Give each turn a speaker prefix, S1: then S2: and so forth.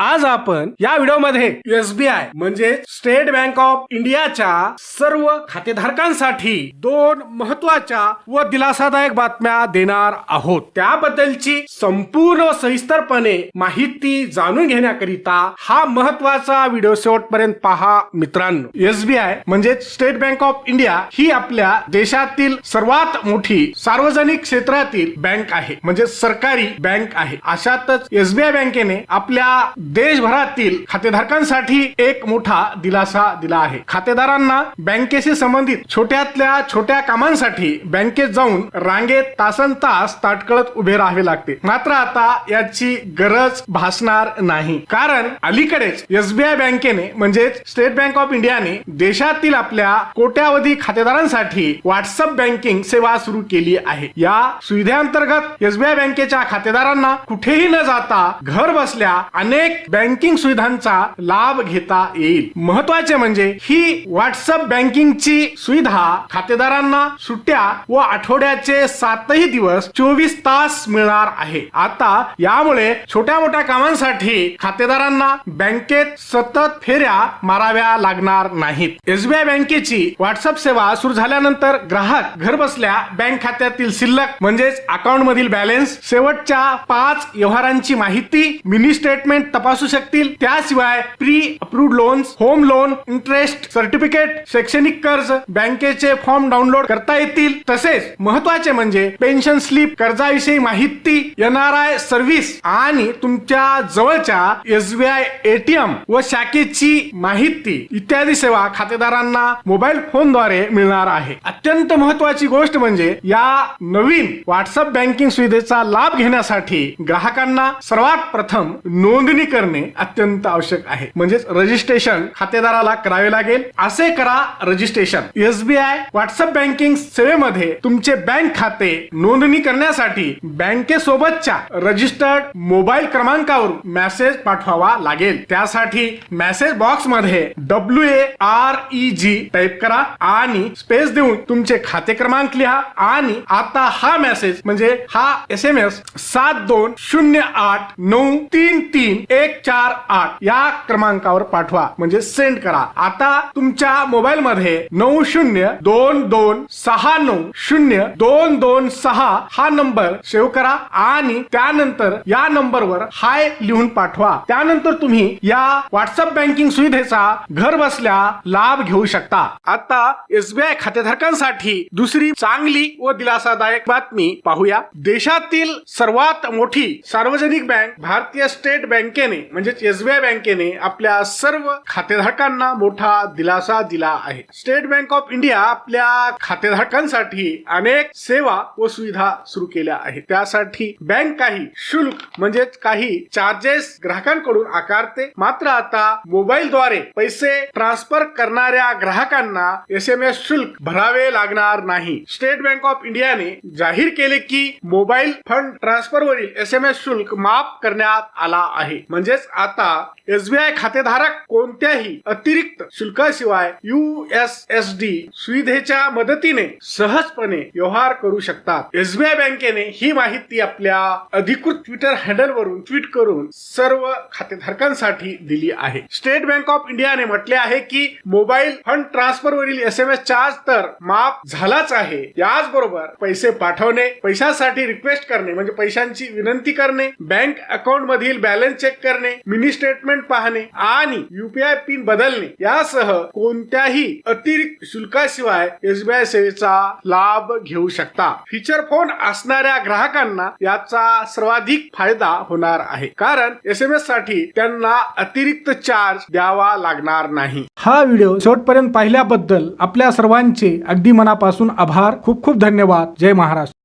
S1: आज आपण या व्हिडिओमध्ये एसबीआय म्हणजे स्टेट बँक ऑफ इंडियाच्या सर्व खातेधारकांसाठी दोन महत्त्वाच्या व दिलासादायक बातम्या देणार आहोत. त्याबद्दलची संपूर्ण सविस्तरपणे माहिती जाणून घेण्याकरिता हा महत्त्वाचा व्हिडिओ शेवटपर्यंत पहा मित्रांनो. एसबीआय म्हणजे स्टेट बँक ऑफ इंडिया ही आपल्या देशातील सर्वात मोठी सार्वजनिक क्षेत्रातील बँक आहे. म्हणजे सरकारी बँक आहे. अशातच एसबीआय बँकेने आपल्या देशभरातील खातेधारकांसाठी एक मोठा दिलासा दिला आहे. खातेदारांना बँकेशी संबंधित छोट्यातल्या छोट्या कामांसाठी बँकेत जाऊन रांगेत तासन तास ताटकळत उभे राहावे लागते. मात्र आता याची गरज भासणार नाही. कारण अलीकडेच एसबीआय बँकेने म्हणजेच स्टेट बँक ऑफ इंडियाने देशातील आपल्या कोट्यावधी खातेदारांसाठी व्हॉट्सअप बँकिंग सेवा सुरू केली आहे. या सुविधेअंतर्गत एसबीआय बँकेच्या खातेदारांना कुठेही न जाता घर बसल्या अनेक बँकिंग सुविधांचा लाभ घेता येईल. महत्त्वाचे म्हणजे ही व्हॉट्सअप बँकिंगची सुविधा खातेदारांना सुट्ट्या व आठवड्याचे सातही दिवस चोवीस तास मिळणार आहे. आता यामुळे छोट्या मोठ्या कामांसाठी खातेदारांना बँकेत सतत फेऱ्या माराव्या लागणार नाहीत. एसबीआय बँकेची व्हॉट्सअप सेवा सुरू झाल्यानंतर ग्राहक घरबसल्या बँक खात्यातील शिल्लक म्हणजेच अकाउंट मधील बॅलन्स शेवटच्या पाच व्यवहारांची माहिती मिनी स्टेटमेंट तपास शकतील. त्याशिवाय pre approved loans home loan interest certificate शैक्षणिक कर्ज बँकेचे फॉर्म डाउनलोड करता येतील. तसेच महत्त्वाचे म्हणजे पेन्शन स्लिप कर्जाविषयी माहिती एन आर आय सर्व्हिस आणि तुमच्या जवळच्या एसबीआय एटीएम व शाखेची माहिती इत्यादी सेवा खातेदारांना मोबाईल फोनद्वारे मिळणार आहे. अत्यंत महत्वाची गोष्ट म्हणजे या नवीन व्हॉट्सअप बँकिंग सुविधेचा लाभ घेण्यासाठी ग्राहकांना सर्वात प्रथम नोंदणी करणे अत्यंत आवश्यक आहे. म्हणजेच रजिस्ट्रेशन खातेदाराला करावे लागेल. असे करा रजिस्ट्रेशन एसबीआय व्हॉट्सअप बँकिंग सेवेमध्ये तुमचे बँक खाते नोंदणी करण्यासाठी बँकेसोबतच्या रजिस्टर्ड मोबाईल क्रमांकावर मेसेज पाठवावा लागेल. त्यासाठी मेसेज बॉक्समध्ये W A R E G type करा आणि स्पेस देऊन तुमचे खाते क्रमांक लिहा आणि आता हा मेसेज म्हणजे हा एस एम एस सात दोन शून्य आठ नऊ तीन तीन एक चार आठ या क्रमांकावर पाठवा. म्हणजे सेंड करा. आता तुमच्या मोबाईल मध्ये नऊ शून्य दोन दोन सहा नऊ शून्य दोन दोन सहा हा नंबर सेव्ह करा आणि त्यानंतर या नंबरवर हाय लिहून पाठवा. त्यानंतर तुम्ही या व्हॉट्सअप बँकिंग सुविधेचा घर बसल्या लाभ घेऊ शकता. आता एसबीआय खातेधारकांसाठी दुसरी चांगली व दिलासादायक बातमी पाहूया. देशातील सर्वात मोठी सार्वजनिक बँक भारतीय स्टेट बँकेने म्हणजेच एसबीआय बँकेने आपल्या सर्व खातेधारकांना मोठा दिलासा दिला आहे. स्टेट बँक ऑफ इंडिया आपल्या खातेधारकांसाठी अनेक सेवा व सुविधा सुरू केल्या आहेत. त्यासाठी बँक काही शुल्क म्हणजेच काही चार्जेस ग्राहकांकडून आकारते. मात्र आता मोबाईलद्वारे पैसे ट्रान्सफर करणाऱ्या ग्राहकांना एस एम एस शुल्क भरावे लागणार नाही. स्टेट बँक ऑफ इंडियाने जाहीर केले की मोबाईल फंड ट्रान्सफर वरील एस एम एस शुल्क माफ करण्यात आला आहे. म्हणजे म्हणजेच आता एसबीआय खातेधारक कोणत्याही अतिरिक्त शुल्काशिवाय यू एस एस डी सुविधेच्या मदतीने सहजपणे व्यवहार करू शकतात. एसबीआय बँकेने ही माहिती आपल्या अधिकृत ट्विटर हँडल वरून ट्विट करून सर्व खातेधारकांसाठी दिली आहे. स्टेट बँक ऑफ इंडियाने म्हटले आहे की मोबाईल फंड ट्रान्सफर वरील एस एम एस चार्ज तर माफ झालाच आहे. याचबरोबर पैसे पाठवणे पैशासाठी रिक्वेस्ट करणे म्हणजे पैशांची विनंती करणे बँक अकाउंट मधील बॅलन्स चेक करणे मिनी स्टेटमेंट पाहणे आणि युपीआय पिन बदलणे यासह कोणत्याही अतिरिक्त शुल्काशिवाय एसबीआय सेवेचा लाभ घेऊ शकता. फीचर फोन असणाऱ्या ग्राहकांना याचा सर्वाधिक फायदा होणार आहे. कारण एस एम एससाठी त्यांना अतिरिक्त चार्ज द्यावा लागणार नाही. हा व्हिडिओ शेवटपर्यंत पाहिल्याबद्दल आपल्या सर्वांचे अगदी मनापासून आभार. खूप खूप धन्यवाद. जय महाराष्ट्र.